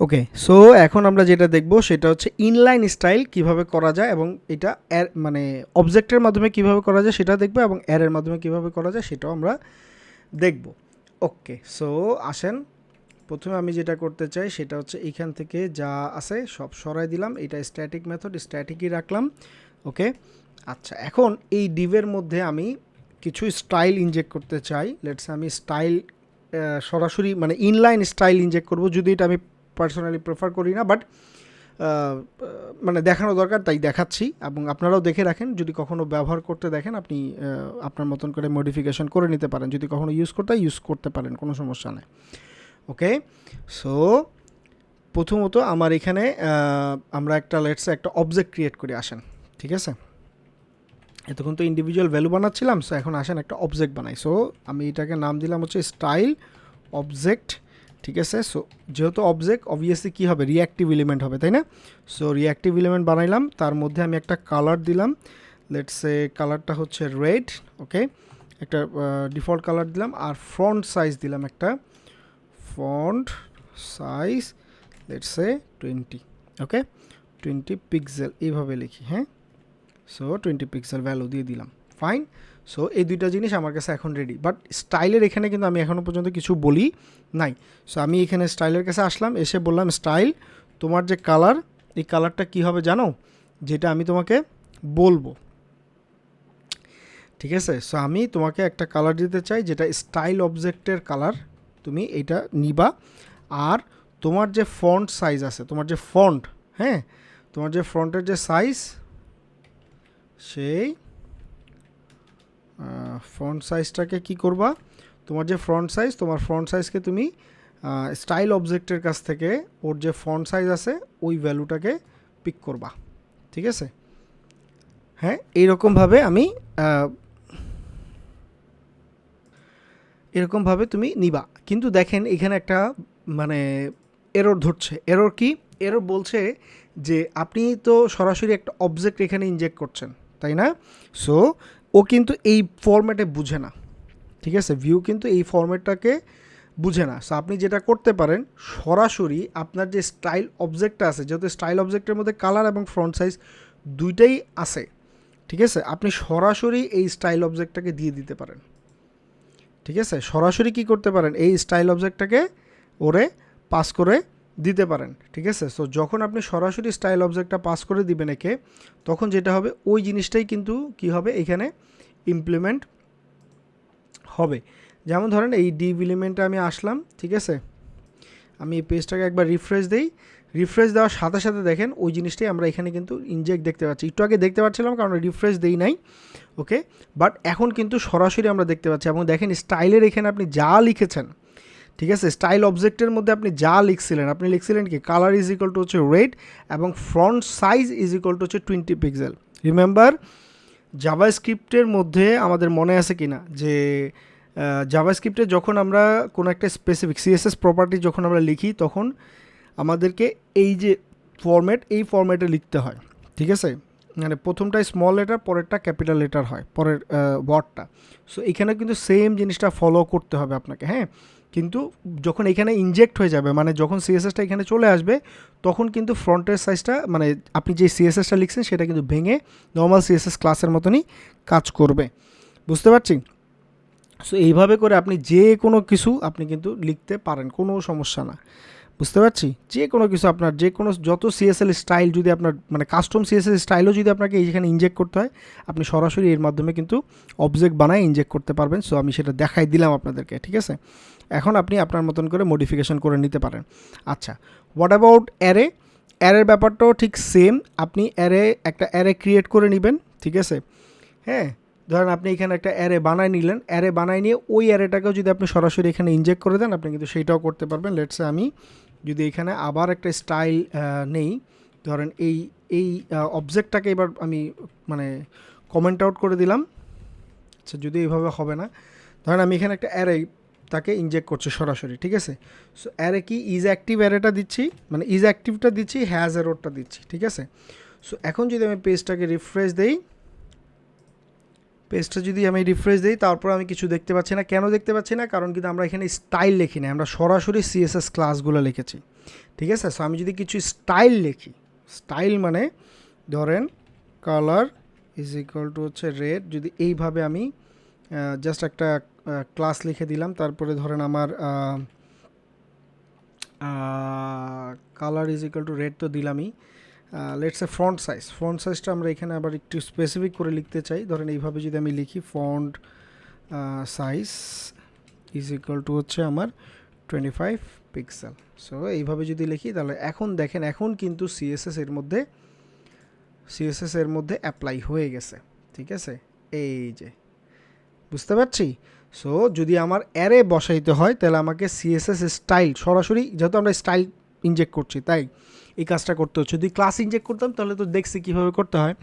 ওকে, so এখন আমরা যেটা দেখব সেটা হচ্ছে ইনলাইন স্টাইল কীভাবে করা যায় এবং এটা মানে অবজেক্টের মাধ্যমে কীভাবে করা যায় সেটা দেখব এবং এর মাধ্যমে কীভাবে করা যায় সেটাও আমরা দেখব। ওকে, সো আসেন, প্রথমে আমি যেটা করতে চাই সেটা হচ্ছে এইখান থেকে যা আছে সব সরাই দিলাম, এটা স্ট্যাটিক মেথড স্ট্যাটিকই রাখলাম, ওকে? আচ্ছা এখন এই ডিভের মধ্যে আমি কিছু স্টাইল ইনজেক্ট করতে চাই লেটস আমি স্টাইল সরাসরি মানে ইনলাইন স্টাইল ইনজেক্ট করব, যদি এটা আমি পার্সোনালি প্রেফার করি না বাট মানে দেখানো দরকার, তাই দেখাচ্ছি। এবং আপনারাও দেখে রাখেন, যদি কখনো ব্যবহার করতে দেখেন, আপনি আপনার মতন করে মডিফিকেশন করে নিতে পারেন। যদি কখনো ইউজ করতে ইউজ করতে পারেন, কোনো সমস্যা নেই। ওকে? সো প্রথমত আমার এখানে আমরা একটা লেটস একটা অবজেক্ট ক্রিয়েট করে, আসেন। ঠিক আছে? এতক্ষণ তো ইন্ডিভিজুয়াল ভ্যালু বানাচ্ছিলাম সো এখন আসেন একটা অবজেক্ট বানাই। সো আমি এটাকে নাম দিলাম হচ্ছে স্টাইল অবজেক্ট ঠিক আছে? সো যেহেতু অবজেক্ট অবভিয়াসলি কী হবে? রিঅ্যাক্টিভ এলিমেন্ট হবে, তাই না? সো রিঅ্যাক্টিভ এলিমেন্ট বানাইলাম। তার মধ্যে আমি একটা কালার দিলাম। লেটস কালারটা হচ্ছে রেড ওকে একটা ডিফল্ট কালার দিলাম। আর ফ্রন্ট সাইজ দিলাম একটা। Font size let's twenty okay twenty pixel এইভাবে লিখি হ্যাঁ? সো টোয়েন্টি পিক্সেল ভ্যালু দিয়ে দিলাম। ফাইন সো এই দুইটা জিনিস আমার কাছে এখন রেডি বাট স্টাইলের এখানে কিন্তু আমি এখনও পর্যন্ত কিছু বলি নাই। সো আমি এখানে স্টাইলের কাছে আসলাম, এসে বললাম স্টাইল তোমার যে কালার এই কালারটা কী হবে জানো? যেটা আমি তোমাকে বলব। ঠিক আছে? সো আমি তোমাকে একটা কালার দিতে চাই, যেটা স্টাইল অবজেক্টের কালার তুমি এটা নিবা। আর তোমার যে ফন্ট সাইজ আছে, তোমার যে ফন্ট হ্যাঁ? তোমার যে ফ্রন্টের যে সাইজ সেই ফ্রন্ট সাইজটাকে কি করবা? তোমার যে ফ্রন্ট সাইজ তোমার ফ্রন্ট সাইজকে তুমি স্টাইল অবজেক্টের কাছ থেকে ওর যে ফন্ট সাইজ আছে, ওই ভ্যালুটাকে পিক করবা। ঠিক আছে? হ্যাঁ এইরকমভাবে আমি এরকমভাবে তুমি নিবা। কিন্তু দেখেন, এখানে একটা মানে এরর ধরছে। এরর কি? এরর বলছে যে, আপনি তো সরাসরি একটা অবজেক্ট এখানে ইনজেক্ট করছেন, তাই না? সো ও কিন্তু এই ফর্ম্যাটে বুঝে না। ঠিক আছে? ভিউ কিন্তু এই ফর্ম্যাটটাকে বুঝে না। সো আপনি যেটা করতে পারেন, সরাসরি আপনার যে স্টাইল অবজেক্টটা আছে, যেহেতু স্টাইল অবজেক্টের মধ্যে কালার এবং ফ্রন্ট সাইজ দুইটাই আছে, ঠিক আছে? আপনি সরাসরি এই স্টাইল অবজেক্টটাকে দিয়ে দিতে পারেন। ঠিক আছে? সরাসরি কি করতে পারেন? এই স্টাইল অবজেক্টটাকে ওরে পাস করে দিতে পারেন, ঠিক আছে? সো যখন আপনি সরাসরি স্টাইল অবজেক্টটা পাস করে দিবেন একে, তখন যেটা হবে, ওই জিনিসটাই কিন্তু কি হবে? এখানে ইমপ্লিমেন্ট হবে। যেমন ধরেন, এই ডিভ এলিমেন্টে আমি আসলাম, ঠিক আছে? আমি এই পেজটাকে একবার রিফ্রেশ দিই। রিফ্রেশ দেওয়ার সাথে সাথে দেখেন, ওই জিনিসটাই আমরা এখানে কিন্তু ইনজেক্ট দেখতে পাচ্ছি। একটু আগে দেখতে পাচ্ছিলাম, কারণ রিফ্রেশ দেই নাই ওকে বাট এখন কিন্তু সরাসরি আমরা দেখতে পাচ্ছি এবং দেখেন স্টাইলের এখানে আপনি যা লিখেছেন ঠিক আছে? স্টাইল অবজেক্টের মধ্যে আপনি যা লিখছিলেন, আপনি লিখছিলেন কি? কালার ইজ ইকুয়াল টু হচ্ছে রেড এবং front size is equal to হচ্ছে টোয়েন্টি পিক্সেল রিমেম্বার জাভা স্ক্রিপ্টের মধ্যে আমাদের মনে আছে কি না যে জাভা স্ক্রিপ্টে যখন আমরা কোনো একটা স্পেসিফিক সিএসএস প্রপার্টি যখন আমরা লিখি, তখন আমাদেরকে এই যে ফরম্যাট এই ফরম্যাটে লিখতে হয়। ঠিক আছে? মানে প্রথমটায় স্মল লেটার পরেরটা ক্যাপিটাল লেটার হয়, পরের ওয়ার্ডটা সো এখানে কিন্তু সেম জিনিসটা ফলো করতে হবে আপনাকে হ্যাঁ? কিন্তু যখন এখানে ইনজেক্ট হয়ে যাবে মানে যখন সিএসএসটা এখানে চলে আসবে, তখন কিন্তু ফ্রন্টের সাইজটা মানে আপনি যে সিএসএসটা লিখছেন, সেটা কিন্তু ভেঙে নর্মাল সিএসএস ক্লাসের মতনই কাজ করবে। বুঝতে পারছি? সো এইভাবে করে আপনি যে কোনো কিছু আপনি কিন্তু লিখতে পারেন, কোনো সমস্যা না। বুঝতে পারছি? যে কোনো কিছু আপনার, যে কোনো যত সিএসএল স্টাইল যদি আপনার মানে কাস্টম সিএসএল স্টাইলও যদি আপনাকে এইখানে ইনজেক্ট করতে হয়, আপনি সরাসরি এর মাধ্যমে কিন্তু অবজেক্ট বানায় ইনজেক্ট করতে পারবেন। সো আমি সেটা দেখাই দিলাম আপনাদেরকে, ঠিক আছে? এখন আপনি আপনার মতন করে মডিফিকেশন করে নিতে পারেন। আচ্ছা হোয়াট অ্যাবাউট অ্যারে অ্যারের ব্যাপারটাও ঠিক সেম আপনি অ্যারে একটা অ্যারে ক্রিয়েট করে নেবেন, ঠিক আছে? হ্যাঁ ধরেন আপনি এখানে একটা অ্যারে বানায় নিলেন অ্যারে বানায় নিয়ে ওই অ্যারেটাকেও যদি আপনি সরাসরি এখানে ইনজেক্ট করে দেন, আপনি কিন্তু সেইটাও করতে পারবেন। লেটসে আমি যদি এখানে আবার একটা স্টাইল নেই, ধরেন এই এই অবজেক্টটাকে এবার আমি মানে কমেন্ট আউট করে দিলাম। আচ্ছা যদি এইভাবে হবে না, ধরেন আমি এখানে একটা অ্যারে তাকে ইনজেক্ট করছে সরাসরি, ঠিক আছে? সো অ্যারে কি ইজ অ্যাক্টিভ অ্যারেটা দিচ্ছি মানে ইজ অ্যাক্টিভটা দিচ্ছি হ্যাজ এরোরটা দিচ্ছি, ঠিক আছে? সো এখন যদি আমি পেজটাকে রিফ্রেশ দেই পেজটা যদি আমি রিফ্রেশ দিই, তারপর আমি কিছু দেখতে পাচ্ছি না। কেন দেখতে পাচ্ছি না? কারণ কিন্তু আমরা এখানে স্টাইল লিখি না আমরা সরাসরি সিএসএস ক্লাসগুলো লিখেছি, ঠিক আছে? সো আমি যদি কিছু স্টাইল লিখি স্টাইল মানে ধরেন কালার ইজ ইকুয়াল টু হচ্ছে রেড যদি এইভাবে আমি জাস্ট একটা ক্লাস লিখে দিলাম। তারপরে ধরেন আমার colour is equal to red তো দিলামই। Let's a front size front সাইজটা আমরা এখানে আবার একটু স্পেসিফিক করে লিখতে চাই। ধরেন এইভাবে যদি আমি লিখি font size is equal to হচ্ছে আমার টোয়েন্টি ফাইভ পিক্সেল সো এইভাবে যদি লিখি, তাহলে এখন দেখেন, এখন কিন্তু সিএসএস এর মধ্যে সিএসএস এর মধ্যে অ্যাপ্লাই হয়ে গেছে। ঠিক আছে? এই যে। বুঝতে পারছি? সো যদি আমার অ্যারে বসাইতে হয়, তাহলে আমাকে সিএসএস স্টাইল সরাসরি যেহেতু আমরা স্টাইল ইনজেক্ট করছি, তাই এই কাজটা করতে হচ্ছে। যদি ক্লাস ইনজেক্ট করতাম, তাহলে তো দেখছি কীভাবে করতে হয়।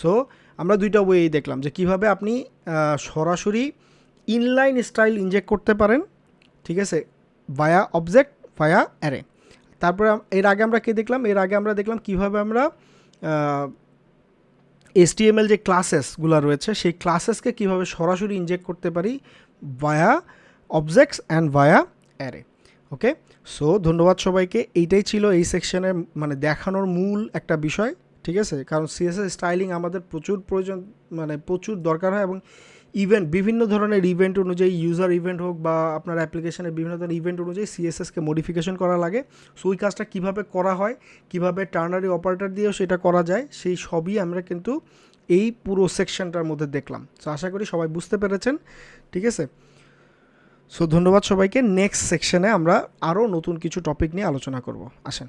সো আমরা দুইটা ওয়েই দেখলাম যে কীভাবে আপনি সরাসরি ইনলাইন স্টাইল ইনজেক্ট করতে পারেন, ঠিক আছে? ভায়া অবজেক্ট ভায়া অ্যারে তারপরে এর আগে আমরা কে দেখলাম? এর আগে আমরা দেখলাম কীভাবে আমরা এসটিএমএল যে ক্লাসেসগুলো রয়েছে, সেই ক্লাসেসকে কীভাবে সরাসরি ইনজেক্ট করতে পারি? Via objects and via array okay so ধন্যবাদ সবাইকে। এইটাই ছিল এই সেকশনে মানে দেখানোর মূল একটা বিষয়, ঠিক আছে? কারণ সিএসএস স্টাইলিং আমাদের প্রচুর প্রয়োজন মানে প্রচুর দরকার হয় এবং ইভেন্ট বিভিন্ন ধরনের ইভেন্ট অনুযায়ী ইউজার ইভেন্ট হোক বা আপনার অ্যাপ্লিকেশনের বিভিন্ন ধরনের ইভেন্ট অনুযায়ী সিএসএসকে মডিফিকেশন করা লাগে। সো ওই কাজটা কীভাবে করা হয়, কীভাবে টার্নারি অপারেটর দিয়েও সেটা করা যায়, সেই সবই আমরা কিন্তু এই পুরো সেকশনটার মধ্যে দেখলাম। সো আশা করি সবাই বুঝতে পেরেছেন। ঠিক আছে? সো ধন্যবাদ সবাইকে। নেক্সট সেকশনে আমরা আরও নতুন কিছু টপিক নিয়ে আলোচনা করব। আসেন।